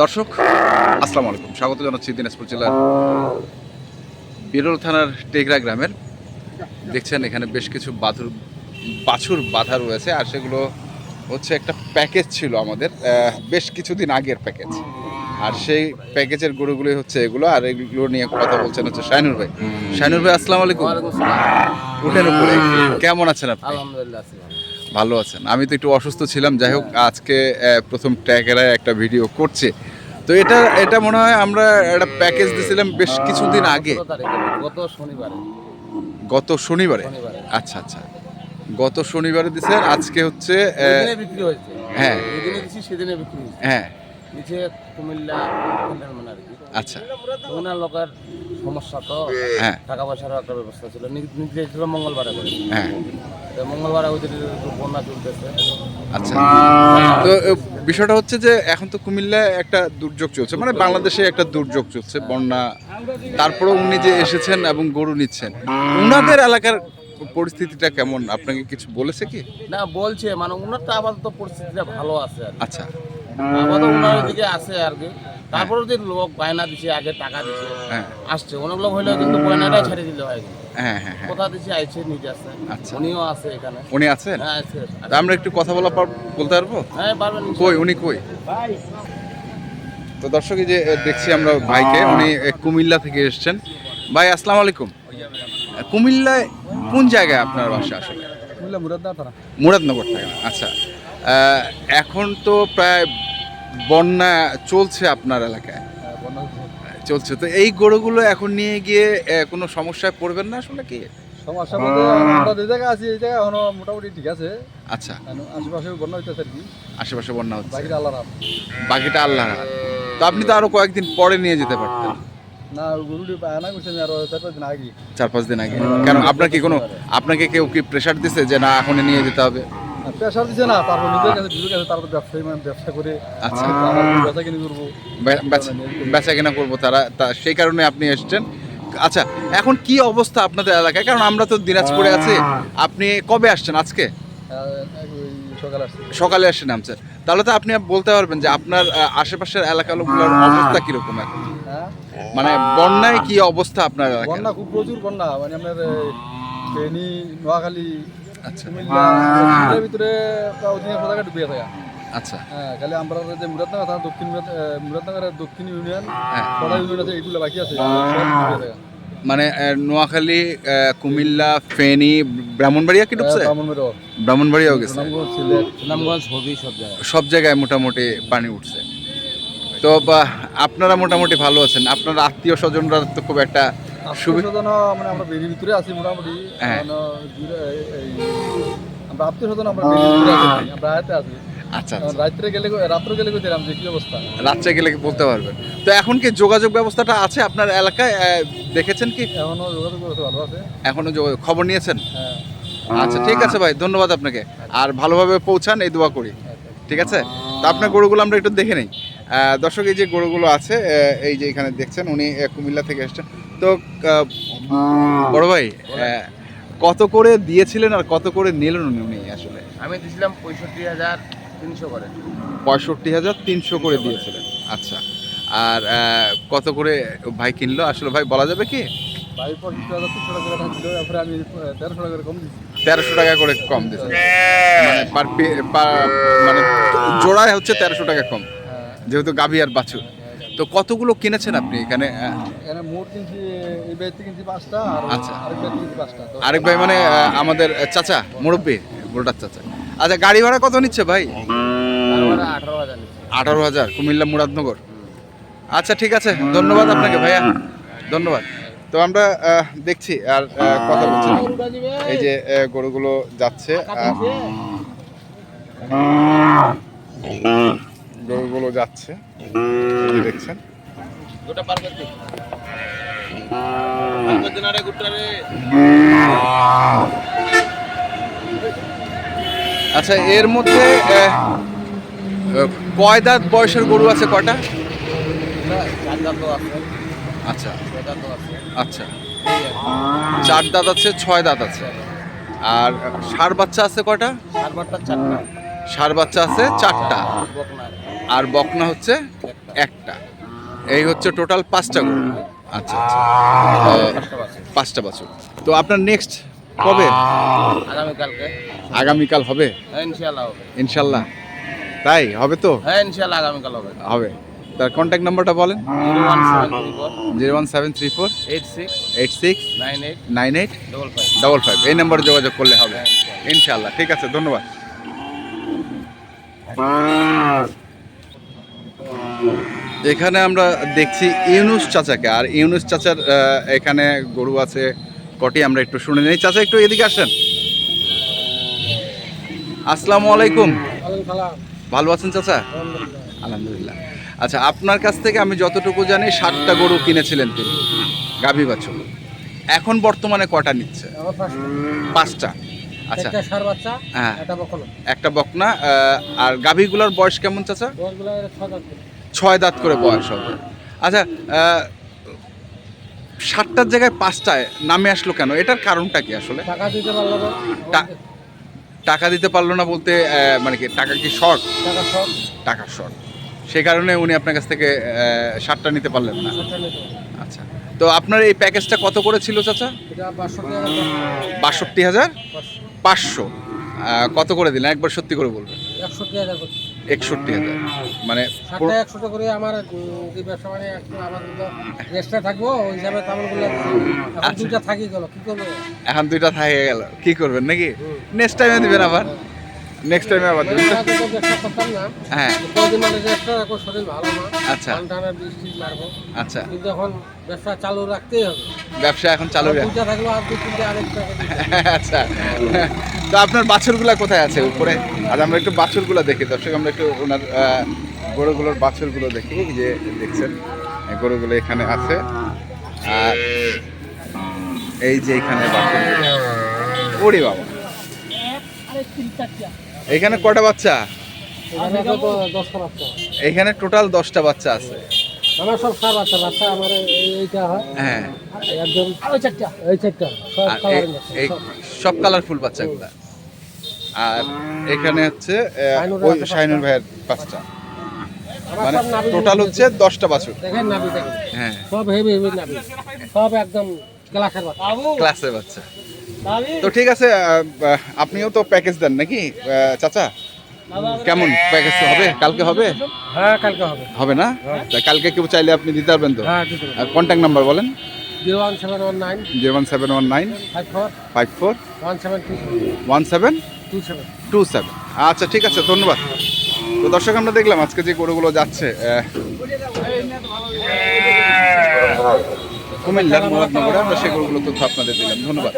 দর্শক আসসালামু আলাইকুম। স্বাগত জানাচ্ছি দিনাজপুর জেলার বিরল থানার টেকরা গ্রামের। দেখছেন এখানে বেশ কিছু বাছুর বাছুর বাধা রয়েছে আর সেগুলো হচ্ছে একটা প্যাকেজ ছিল আমাদের আহ, বেশ কিছুদিন আগের প্যাকেজ। আর সেই প্যাকেজের গরুগুলি হচ্ছে এগুলো আর এগুলো নিয়ে কথা বলছেন হচ্ছে শাইনুর ভাই। শাইনুর ভাই আসসালামু আলাইকুম। উঠেন উপরে। কেমন আছেন আপনি? আলহামদুলিল্লাহ ভালো। আছেন। আমি তো একটু অসুস্থ ছিলাম যাই হোক আজকে প্রথম ট্র্যাকেরায় একটা ভিডিও করছে। তো এটা এটা মনে হয় আমরা একটা প্যাকেজ দিয়েছিলাম বেশ কিছুদিন আগে। গত শনিবারে। গত শনিবারে? আচ্ছা আচ্ছা। গত শনিবারে দিয়েছেন আজকে হচ্ছে বিক্রি হয়েছে। হ্যাঁ। যেদিনে দিছি সেদিনে বিক্রি হয়েছে। হ্যাঁ। নিচে কুমিল্লা আচ্ছা। ওনার লোকের সমস্যা তো হ্যাঁ। টাকা পয়সারও একটা ব্যবস্থা ছিল। নি- ছিল মঙ্গলবারে করে। হ্যাঁ। তো মঙ্গলবারে ওদের একটু বন্যা চলতেছে। আচ্ছা। তো বিষয়টা হচ্ছে যে এখন তো কুমিল্লায় একটা দুর্যোগ চলছে মানে বাংলাদেশে একটা দুর্যোগ চলছে বন্যা। তারপরে উনি যে এসেছেন এবং গরু নিচ্ছেন উনাদের এলাকার পরিস্থিতিটা কেমন? আপনাকে কিছু বলেছে কি? না বলছে মানে ওনার তো আপাতত পরিস্থিতিটা ভালো আছে আচ্ছা। আপাতত ওনার দিকে আছে আর কি। তারপরে যে লোক বায়না দিছে আগে টাকা দিছে হ্যাঁ। আসছে অনেক লোক হইলেও কিন্তু বয়নাটাই ছেড়ে দিলে হয় কিন্তু। হ্যাঁ হ্যাঁ হ্যাঁ। কোথা দিছে আইছে নিজে আছে। আচ্ছা। উনিও আছে এখানে। উনি আছেন? হ্যাঁ আছে আমরা একটু কথা বলা বলতে পারব? হ্যাঁ পারবেন কই উনি কই? তো দর্শক যে দেখছি আমরা ভাইকে উনি কুমিল্লা থেকে এসেছেন। ভাই আসসালামু আলাইকুম। কুমিল্লায় কোন জায়গায় আপনার বাসা আসলে? মুরাদনগর থেকে আচ্ছা। এখন তো প্রায় বন্যা চলছে আপনার এলাকায়? চলছে। তো এই গরুগুলো এখন নিয়ে গিয়ে কোনো সমস্যায় পড়বেন না আসলে কি? সমস্যা বলতে আমরা যে আছি এই এখনও মোটামুটি ঠিক আছে। আচ্ছা। আশেপাশে বন্যা হইতেছে আর কি। আশেপাশে বন্যা হচ্ছে। বাকিটা বাকিটা আল্লাহ তো আপনি তো আরও কয়েকদিন পরে নিয়ে যেতে পারতেন। না গরুটি আরও চার পাঁচ দিন আগে। চার পাঁচ দিন আগে। কেন আপনার কি কোনো আপনাকে কেউ কি প্রেশার দিছে যে না এখনই নিয়ে যেতে হবে? প্রেশার দিছে না তারপর নিজের কাছে নিজের কাছে তারপর ব্যবসায়ী মানে ব্যবসা করে আচ্ছা। ব্যবসা কিনে করব। বেচা- কেনা করব তারা তা সেই কারণে আপনি এসছেন। আচ্ছা এখন কি অবস্থা আপনাদের এলাকায়? কারণ আমরা তো দিনাজপুরে আছি। আপনি কবে আসছেন? আজকে? সকালে আসছে সকালে আসে নামছেন তাহলে তো আপনি বলতে পারবেন যে আপনার আশেপাশের এলাকাগুলোর অবস্থা কীরকম এখন? হ্যাঁ। মানে বন্যায় কি অবস্থা আপনার এলাকায়? বন্যা খুব প্রচুর বন্যা। মানে আপনার এই, ফেনী নোয়াখালী আচ্ছা। ভিতরে আচ্ছা। হ্যাঁ খালি আমরা যে মুরাদনগর থানা দক্ষিণ মুরাদনগরের দক্ষিণ ইউনিয়ন হ্যাঁ। ইউনিয়ন আছে বাকি আছে। মানে নোয়াখালী কুমিল্লা ফেনী ব্রাহ্মণবাড়িয়া কি ঢুকছে ব্রাহ্মণবাড়িয়া ব্রাহ্মণবাড়িয়াও। গেছে। সব জায়গায়। সব জায়গায় মোটামুটি পানি উঠছে। তো আপনারা মোটামুটি ভালো আছেন। আপনার আত্মীয় স্বজনরা তো খুব একটা মানে আমরা বেরির ভিতরে আছি মোটামুটি। এখন, দূরে এই- এই আমরা আত্মীয় আমরা বেরির ভিতরে আছি আমরা আয়াতে আছি। আচ্ছা রাত্রে গেলে রাত্রে গেলে যে কি অবস্থা? রাত্রে গেলে কি বলতে পারবেন? তো এখন কি যোগাযোগ ব্যবস্থাটা আছে আপনার এলাকায়? দেখেছেন কি? এখনও যোগাযোগ করতে ভালো আছে। এখনও যোগ- খবর নিয়েছেন? হ্যাঁ। আচ্ছা ঠিক আছে ভাই ধন্যবাদ আপনাকে। আর ভালোভাবে পৌঁছান এই দোয়া করি। ঠিক আছে? তো আপনার গরুগুলো আমরা একটু দেখে নিই। আহ, দর্শক এই যে গরুগুলো আছে আহ, এই যে এখানে দেখছেন উনি কুমিল্লা থেকে এসেছেন। তো বড় ভাই কত করে দিয়েছিলেন আর কত করে নিলেন উনি উনি আসলে? আমি দিয়েছিলাম পঁয়ষট্টি হাজার তিনশো করে। পঁয়ষট্টি হাজার তিনশো করে দিয়েছিলেন। আচ্ছা। আর কত করে ভাই কিনলো? আসলে ভাই বলা যাবে কি? ভাই পঁচিশ হাজার তিনশো টাকা করে আমি তেরোশো টাকা করে কম দিচ্ছি তেরোশো টাকা করে কম দিয়েছেন মানে পার পে- পা- মানে জোড়ায় হচ্ছে তেরোশো টাকা কম। হ্যাঁ। যেহেতু গাভী আর বাছুর। তো কতগুলো কিনেছেন আপনি এখানে? এখানে মোট কিনছি এই ব্যাগতে কিনছি পাঁচটা আর আচ্ছা। আরেক কিনছি পাঁচটা। আরেক ভাই মানে আমাদের চাচা মুরব্বী গোলটার চাচা। আচ্ছা গাড়ি ভাড়া কত নিচ্ছে ভাই? আঠারো হাজার কুমিল্লা মুরাদনগর। আচ্ছা ঠিক আছে ধন্যবাদ আপনাকে ভাইয়া ধন্যবাদ। তো আমরা দেখছি আর কথা বলছি এই যে গরুগুলো যাচ্ছে গরুগুলো যাচ্ছে। দেখছেন? আচ্ছা এর মধ্যে কয় দাঁত বয়সের গরু আছে কটা চার দাঁত তো আছে। আচ্ছা। ছয় দাঁত তো আছে। আচ্ছা। চার দাঁত আছে ছয় দাঁত আছে। আর ষাঁড় বাচ্চা আছে কটা সার বাচ্চা আছে চারটা। আর বকনা হচ্ছে একটা। এই হচ্ছে টোটাল পাঁচটা গরু। আচ্ছা আচ্ছা। পাঁচটা বাছুর। তো আপনার নেক্সট কবে? আগামীকালকে। আগামীকাল হবে? হ্যাঁ ইনশাল্লাহ হবে। ইনশাল্লাহ তাই? হবে তো? হ্যাঁ ইনশাল্লাহ আগামীকাল হবে। হবে। তার কন্ট্যাক্ট নাম্বারটা বলেন। Zero one seven three four. Zero one seven three four. Eight six. Eight six. Nine eight. Nine eight. Double five. Double five. এই নাম্বারে যোগাযোগ করলে হবে। ইনশাল্লাহ ঠিক আছে ধন্যবাদ। এখানে আমরা দেখছি ইউনুস চাচাকে আর ইউনুস চাচার এখানে গরু আছে কটি আমরা একটু শুনে নিই। চাচা একটু এদিকে আসেন। আসসালামু আলাইকুম। ভালো আছেন চাচা? আলহামদুলিল্লাহ। আচ্ছা আপনার কাছ থেকে আমি যতটুকু জানি ষাটটা গরু কিনেছিলেন তিনি গাভী বাছুর। এখন বর্তমানে কটা নিচ্ছে? পাঁচটা। আচ্ছা। হ্যাঁ। একটা বকনা। আর গাভীগুলোর বয়স কেমন চাচা? ছয় দাঁত করে বয়স হবে। আচ্ছা সাতটার জায়গায় পাঁচটায় নামে আসলো কেন? এটার কারণটা কি আসলে? টাকা দিতে পারল না। টাকা দিতে পারল না বলতে মানে কি টাকা কি শর্ট? টাকা সব টাকা শর্ট। সে কারণে উনি আপনার কাছ থেকে সাতটা নিতে পারলেন না। আচ্ছা তো আপনার এই প্যাকেজটা কত করে ছিল চাচা বাষট্টি হাজার পাঁচশো। কত করে দিলেন? একবার সত্যি করে বলবেন। একষট্টি হাজার। মানে একশো করে আমার উম, ব্যবসা মানে একটু আমার এক্সট্রা থাকব ওই হিসাবে তামিলগুলো আচ্ছা। দুইটা থাকি গেল কি করব? এখন দুইটা থাকে গেল কি করবেন নাকি? নেক্সট টাইমে দিবেন আবার। নেক্সট টাইমে আবার দিবেন ব্যবসা করতাম না হ্যাঁ। কদিন মানে এক্সট্রা রাখব শরীর ভালো না আচ্ছা। বীজ টিজ মারবো। আচ্ছা। কিন্তু এখন ব্যবসা চালু রাখতেই হবে। ব্যবসা এখন চালু রাখ দুইটা থাকল আর দুই তিনটে আরেকটা আচ্ছা। তো আপনার বাছুরগুলা কোথায় আছে উপরে? আর আমরা একটু বাছুরগুলো দেখি। দর্শক আমরা একটু ওনার গরুগুলোর বাছুরগুলো দেখি। যে দেখছেন এই গরুগুলো এখানে আছে। আর এই যে এখানে বাছুরগুলো। ওরে বাবা। এখানে কটা বাচ্চা? এখানে টোটাল দশটা বাচ্চা আছে। আমার সব সার বাচ্চা বাচ্চা আমার এইটা হয়। হ্যাঁ। একদম ওই চারটা। ওই চারটা। সব কালারফুল বাচ্চাগুলা। আর এখানে হচ্ছে ওই আছে ভাইয়ের পাঁচটা। মানে টোটাল হচ্ছে দশটা বাছুর। দেখেন নাভি দেখেন। হ্যাঁ। সব হেভি হেভি সব একদম ক্লাসের বাচ্চা। ক্লাসের বাচ্চা। তো ঠিক আছে আপনিও তো প্যাকেজ দেন নাকি? চাচা কেমন প্যাকেজ হবে? কালকে হবে? হ্যাঁ কালকে হবে। হবে না? তা কালকে কেউ চাইলে আপনি দিতে পারবেন তো? হ্যাঁ কন্ট্যাক্ট নাম্বার বলেন। Zero one seven one nine zero one seven one nine five four five four one seven one seven two seven two seven আচ্ছা ঠিক আছে ধন্যবাদ। তো দর্শক আমরা দেখলাম আজকে যে গরুগুলো যাচ্ছে কুমিল্লার মুরাদনগরে আমরা গরুগুলো তথ্য আপনাদের দিলাম। ধন্যবাদ।